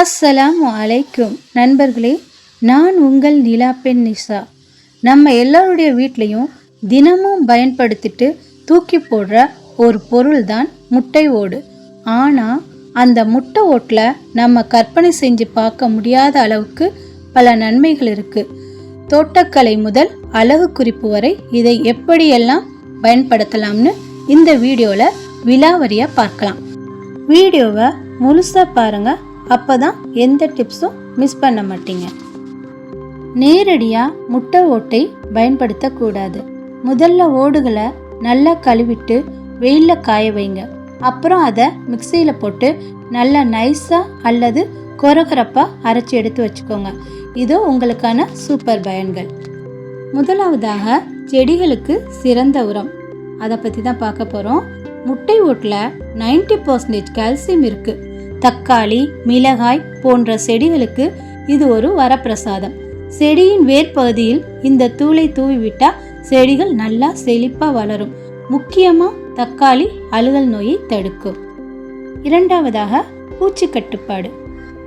அஸ்ஸலாம் அலைக்கும். நண்பர்களே நான் உங்கள் நிலா பெண் நிஷா. நம்ம எல்லாருடைய வீட்லேயும் தினமும் பயன்படுத்திட்டு தூக்கி போடுற ஒரு பொருள் தான் முட்டை ஓடு. ஆனால் அந்த முட்டை ஓட்டில் நம்ம கற்பனை செஞ்சு பார்க்க முடியாத அளவுக்கு பல நன்மைகள் இருக்குது தோட்டக்கலை முதல் அழகு குறிப்பு வரை இதை எப்படியெல்லாம் பயன்படுத்தலாம்னு இந்த வீடியோவில் விலாவரியாக பார்க்கலாம். வீடியோவை முழுசாக பாருங்கள் அப்போ தான் எந்த டிப்ஸும் மிஸ் பண்ண மாட்டீங்க. நேரடியாக முட்டை ஓட்டை பயன்படுத்தக்கூடாது. முதல்ல ஓடுகளை நல்லா கழுவிட்டு வெயிலில் காய வைங்க. அப்புறம் அதை மிக்சியில் போட்டு நல்லா நைஸாக அல்லது கொரகரப்பாக அரைச்சி எடுத்து வச்சுக்கோங்க. இது உங்களுக்கான சூப்பர் பயன்கள். முதலாவதாக செடிகளுக்கு சிறந்த உரம். அதை பற்றி தான் பார்க்க போகிறோம் முட்டை ஓட்டில் நைன்டி பர்சன்டேஜ் கால்சியம் இருக்குது தக்காளி மிளகாய் போன்ற செடிகளுக்கு இது ஒரு வரப்பிரசாதம். செடியின் வேர்பகுதியில் இந்த தூளை தூவிவிட்டா செடிகள் நல்லா செழிப்பாக வளரும். முக்கியமாக தக்காளி அழுகல் நோயை தடுக்கும். இரண்டாவதாக பூச்சி கட்டுப்பாடு.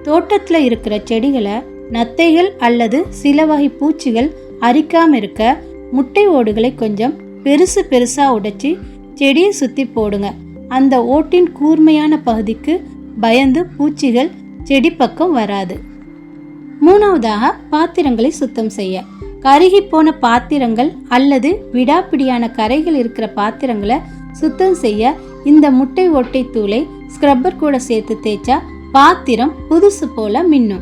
தோட்டத்தில் இருக்கிற செடிகளை நத்தைகள் அல்லது சில வகை பூச்சிகள் அரிக்காம இருக்க முட்டை ஓடுகளை கொஞ்சம் பெருசு பெருசா உடைச்சி செடியை சுத்தி போடுங்க. அந்த ஓட்டின் கூர்மையான பகுதிக்கு பயந்து பூச்சிகள் செடி பக்கம் வராது. மூணாவதாக பாத்திரங்களை சுத்தம் செய்ய. கருகி போன பாத்திரங்கள் அல்லது விடாப்பிடியான கரைகள் இருக்கிற பாத்திரங்களை சுத்தம் செய்ய இந்த முட்டை ஒட்டை தூளை ஸ்க்ரப்பர் கூட சேர்த்து தேய்ச்சா பாத்திரம் புதுசு போல மின்னும்.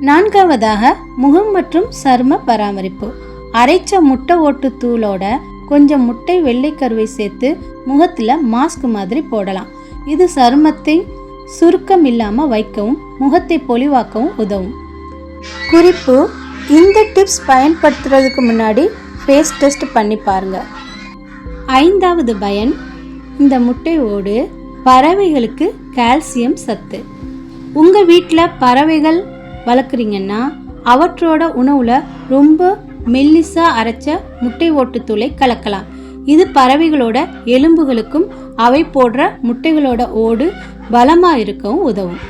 நான்காவதாக முகம் மற்றும் சரும பராமரிப்பு. அரைச்ச முட்டை ஓட்டு தூளோட கொஞ்சம் முட்டை வெள்ளைக்கருவை சேர்த்து முகத்தில் மாஸ்க் மாதிரி போடலாம். இது சருமத்தை சுருக்கம் இல்லாமல் வைக்கவும் முகத்தை பொலிவாக்கவும் உதவும். குறிப்பு இந்த டிப்ஸ் பயன்படுத்துறதுக்கு முன்னாடி ஃபேஸ் டெஸ்ட் பண்ணி பாருங்கள் ஐந்தாவது பயன் இந்த முட்டையோடு பறவைகளுக்கு கால்சியம் சத்து. உங்கள் வீட்டில் பறவைகள் வளர்க்குறீங்கன்னா அவற்றோட உணவில் ரொம்ப மெல்லிசாக அரைச்ச முட்டை ஓட்டு தூளை கலக்கலாம். இது பறவைகளோட எலும்புகளுக்கும் அவை போடுற முட்டைகளோட ஓடு பலமாக இருக்கவும் உதவும்.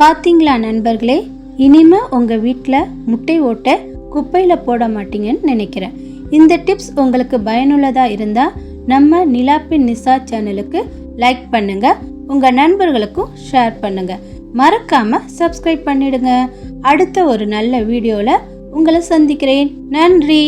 பார்த்தீங்களா நண்பர்களே? இனிமே உங்கள் வீட்டில் முட்டை ஓட்டை குப்பையில் போட மாட்டீங்கன்னு நினைக்கிறேன். இந்த டிப்ஸ் உங்களுக்கு பயனுள்ளதாக இருந்தால் நம்ம நிலாப்பின் நிசா சேனலுக்கு லைக் பண்ணுங்க உங்கள் நண்பர்களுக்கும் ஷேர் பண்ணுங்க. மறக்காமல் சப்ஸ்கிரைப் பண்ணிடுங்க. அடுத்த ஒரு நல்ல வீடியோவில் உங்களை சந்திக்கிறேன். நன்றி!